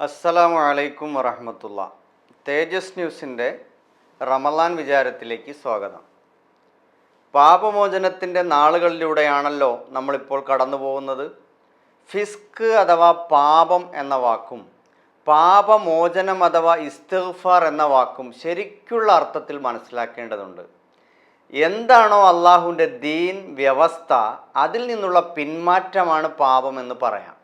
അസ്സലാമു അലൈക്കും വറഹമത്തുള്ള. തേജസ് ന്യൂസിന്റെ റമലാൻ വിചാരത്തിലേക്ക് സ്വാഗതം. പാപമോചനത്തിന്റെ നാളുകളിലൂടെയാണല്ലോ നമ്മളിപ്പോൾ കടന്നു പോകുന്നത് ഫിസ്ക് അഥവാ പാപം എന്ന വാക്കും പാപമോചനം അഥവാ ഇസ്തിഗ്ഫാർ എന്ന വാക്കും ശരിക്കുള്ള അർത്ഥത്തിൽ മനസ്സിലാക്കേണ്ടതുണ്ട്. എന്താണോ അള്ളാഹുവിന്റെ ദീൻ വ്യവസ്ഥ അതിൽ നിന്നുള്ള പിന്മാറ്റമാണ് പാപം എന്ന് പറയാം.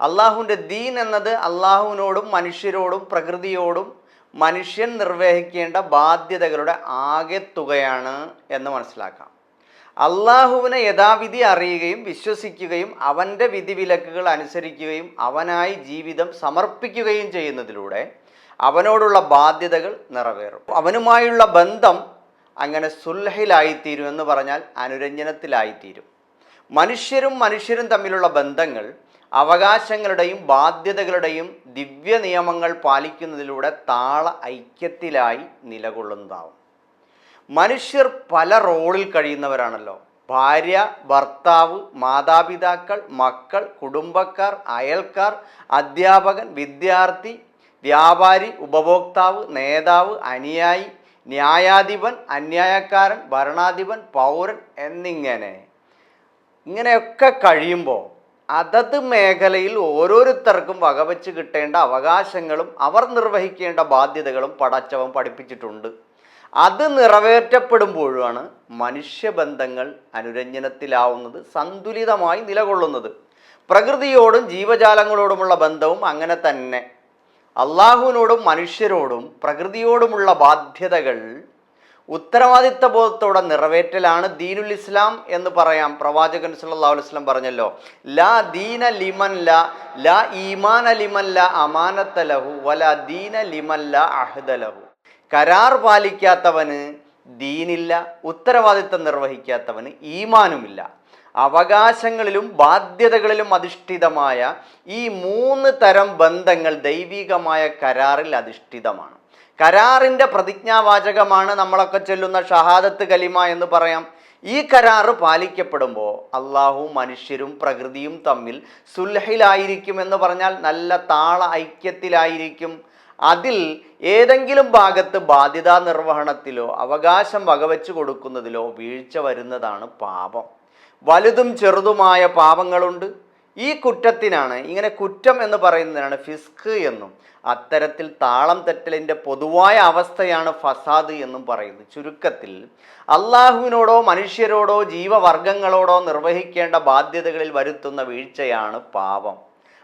അള്ളാഹുവിന്റെ ദീൻ എന്നത് അള്ളാഹുവിനോടും മനുഷ്യരോടും പ്രകൃതിയോടും മനുഷ്യൻ നിർവഹിക്കേണ്ട ബാധ്യതകളുടെ ആകെ തുകയാണ് എന്ന് മനസ്സിലാക്കാം. അള്ളാഹുവിനെ യഥാവിധി അറിയുകയും വിശ്വസിക്കുകയും അവന്റെ വിധിവിലക്കുകൾ അനുസരിക്കുകയും അവനായി ജീവിതം സമർപ്പിക്കുകയും ചെയ്യുന്നതിലൂടെ അവനോടുള്ള ബാധ്യതകൾ നിറവേറും. അവനുമായുള്ള ബന്ധം അങ്ങനെ സുൽഹിലായിത്തീരും എന്ന് പറഞ്ഞാൽ അനുരഞ്ജനത്തിലായിത്തീരും. മനുഷ്യരും മനുഷ്യരും തമ്മിലുള്ള ബന്ധങ്ങൾ അവകാശങ്ങളുടെയും ബാധ്യതകളുടെയും ദിവ്യ നിയമങ്ങൾ പാലിക്കുന്നതിലൂടെ താള ഐക്യത്തിലായി നിലകൊള്ളുന്നതാവും. മനുഷ്യർ പല റോളിൽ കഴിയുന്നവരാണല്ലോ. ഭാര്യ ഭർത്താവ് മാതാപിതാക്കൾ മക്കൾ കുടുംബക്കാർ അയൽക്കാർ അധ്യാപകൻ വിദ്യാർത്ഥി വ്യാപാരി ഉപഭോക്താവ് നേതാവ് അനുയായി ന്യായാധിപൻ അന്യായക്കാരൻ ഭരണാധിപൻ പൗരൻ എന്നിങ്ങനെ. ഇങ്ങനെയൊക്കെ കഴിയുമ്പോൾ അതത് മേഖലയിൽ ഓരോരുത്തർക്കും വകവെച്ച് കിട്ടേണ്ട അവകാശങ്ങളും അവർ നിർവഹിക്കേണ്ട ബാധ്യതകളും പടച്ചവൻ പഠിപ്പിച്ചിട്ടുണ്ട്. അത് നിറവേറ്റപ്പെടുമ്പോഴാണ് മനുഷ്യബന്ധങ്ങൾ അനുരഞ്ജനത്തിലാവുന്നത് സന്തുലിതമായി നിലകൊള്ളുന്നത്. പ്രകൃതിയോടും ജീവജാലങ്ങളോടുമുള്ള ബന്ധവും അങ്ങനെ തന്നെ. അള്ളാഹുവിനോടും മനുഷ്യരോടും പ്രകൃതിയോടുമുള്ള ബാധ്യതകൾ ഉത്തരവാദിത്ത ബോധത്തോടെ നിറവേറ്റലാണ് ദീനുൽ ഇസ്ലാം എന്ന് പറയാം. പ്രവാചകൻ സല്ലല്ലാഹു അലൈഹി വസല്ലം പറഞ്ഞല്ലോ ലാ ദീന ലിമൻ ലാ ലാ ഈമാൻ ലിമൻ ല അമാനത്ത ലഹു വല ദീന ലിമൻ ല അഹ്ദ ലഹു. കരാർ പാലിക്കാത്തവന് ദീനില്ല ഉത്തരവാദിത്തം നിർവഹിക്കാത്തവന് ഈമാനുമില്ല. അവകാശങ്ങളിലും ബാധ്യതകളിലും അധിഷ്ഠിതമായ ഈ മൂന്ന് തരം ബന്ധങ്ങൾ ദൈവികമായ കരാറിൽ അധിഷ്ഠിതമാണ്. കരാറിന്റെ പ്രതിജ്ഞാവാചകമാണ് നമ്മളൊക്കെ ചൊല്ലുന്ന ഷഹാദത്ത് കലിമ എന്ന് പറയാം. ഈ കരാറ് പാലിക്കപ്പെടുമ്പോൾ അള്ളാഹു മനുഷ്യരും പ്രകൃതിയും തമ്മിൽ സുൽഹിലായിരിക്കും എന്ന് പറഞ്ഞാൽ നല്ല താള ഐക്യത്തിലായിരിക്കും. അതിൽ ഏതെങ്കിലും ഭാഗത്ത് ബാധ്യതാ നിർവഹണത്തിലോ അവകാശം വകവെച്ച് കൊടുക്കുന്നതിലോ വീഴ്ച വരുന്നതാണ് പാപം. വലുതും ചെറുതുമായ പാപങ്ങളുണ്ട്. ഈ കുറ്റത്തിനാണ് ഇങ്ങനെ കുറ്റം എന്ന് പറയുന്നതിനാണ് ഫിസ്ക് എന്നും അത്തരത്തിൽ താളം തെറ്റലിന്റെ പൊതുവായ അവസ്ഥയാണ് ഫസാദ് എന്നും പറയുന്നത്. ചുരുക്കത്തിൽ അള്ളാഹുവിനോടോ മനുഷ്യരോടോ ജീവവർഗങ്ങളോടോ നിർവഹിക്കേണ്ട ബാധ്യതകളിൽ വരുത്തുന്ന വീഴ്ചയാണ് പാപം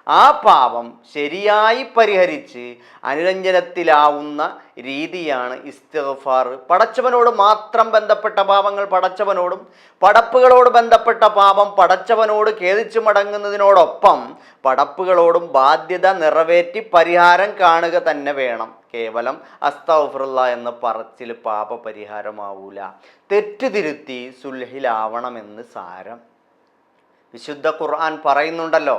ആ പാപം ശരിയായി പരിഹരിച്ച് അനുരഞ്ജനത്തിലാവുന്ന രീതിയാണ് ഇസ്തിഗ്ഫാർ. പടച്ചവനോട് മാത്രം ബന്ധപ്പെട്ട പാപങ്ങൾ പടച്ചവനോടും പടപ്പുകളോട് ബന്ധപ്പെട്ട പാപം പടച്ചവനോട് ഖേദിച്ചു മടങ്ങുന്നതിനോടൊപ്പം പടപ്പുകളോടും ബാധ്യത നിറവേറ്റി പരിഹാരം കാണുക തന്നെ വേണം. കേവലം അസ്തഫുറുള്ള എന്ന പറച്ചിൽ പാപ പരിഹാരമാവൂല തെറ്റുതിരുത്തി സുൽഹിലാവണമെന്ന് സാരം. വിശുദ്ധ ഖുർആൻ പറയുന്നുണ്ടല്ലോ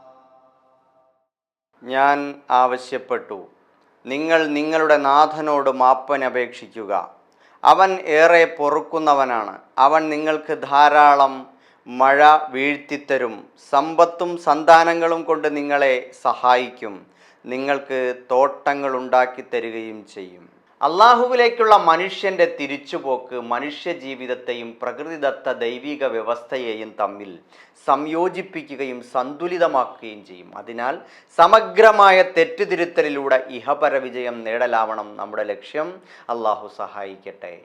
ഞാൻ ആവശ്യപ്പെട്ടു. നിങ്ങൾ നിങ്ങളുടെ നാഥനോട് മാപ്പനപേക്ഷിക്കുക അവൻ ഏറെ പൊറുക്കുന്നവനാണ്. അവൻ നിങ്ങൾക്ക് ധാരാളം മഴ വീഴ്ത്തിത്തരും. സമ്പത്തും സന്താനങ്ങളും കൊണ്ട് നിങ്ങളെ സഹായിക്കും. നിങ്ങൾക്ക് തോട്ടങ്ങൾ ഉണ്ടാക്കി തരികയും ചെയ്യും. അള്ളാഹുവിലേക്കുള്ള മനുഷ്യന്റെ തിരിച്ചുപോക്ക് മനുഷ്യ ജീവിതത്തെയും പ്രകൃതിദത്ത ദൈവിക വ്യവസ്ഥയെയും തമ്മിൽ സംയോജിപ്പിക്കുകയും സന്തുലിതമാക്കുകയും ചെയ്യും. അതിനാൽ സമഗ്രമായ തെറ്റുതിരുത്തലിലൂടെ ഇഹപര വിജയം നേടലാവണം നമ്മുടെ ലക്ഷ്യം. അള്ളാഹു സഹായിക്കട്ടെ.